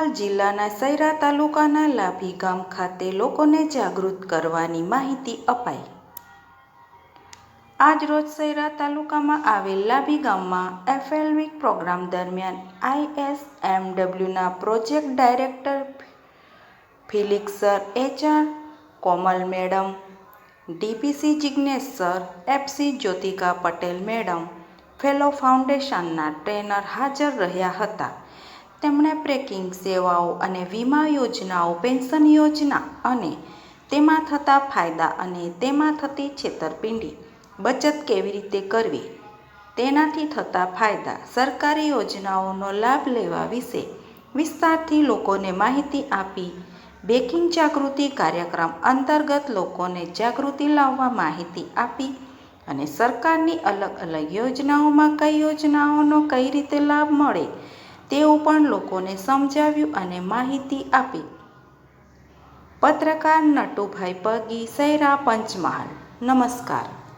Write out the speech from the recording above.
પંચમહાલ જિલ્લાના સૈરા તાલુકાના લાભી ગામ ખાતે લોકોને જાગૃત કરવાની માહિતી અપાઈ. આજરોજ સૈરા તાલુકામાં આવેલ લાભી ગામમાં એફએલ પ્રોગ્રામ દરમિયાન આઈએસએમડબ્લ્યુના project director Felix sir HR Komal madam, DPC Jignesh sir FC Jyotika Patel madam, fellow ફાઉન્ડેશનના ટ્રેનર હાજર રહ્યા હતા. તેમણે પ્રેકિંગ સેવાઓ અને વીમા યોજનાઓ, પેન્શન યોજના અને તેમાં થતા ફાયદા અને તેમાં થતી છેતરપિંડી બચત કેવી રીતે કરવી? તેનાથી થતા ફાયદા, સરકારી યોજનાઓનો લાભ લેવા વિશે વિસ્તારથી લોકોને માહિતી આપી બેકિંગ જાગૃતિ કાર્યક્રમ અંતર્ગત લોકોને જાગૃતિ લાવવા માહિતી આપી અને સરકારની અલગ અલગ યોજનાઓમાં કઈ યોજનાઓનો કઈ રીતે લાભ મળે તેવું પણ લોકોને સમજાવ્યું અને માહિતી આપી. પત્રકાર નટુભાઈ પગી સૈરા પંચમહાલ. નમસ્કાર.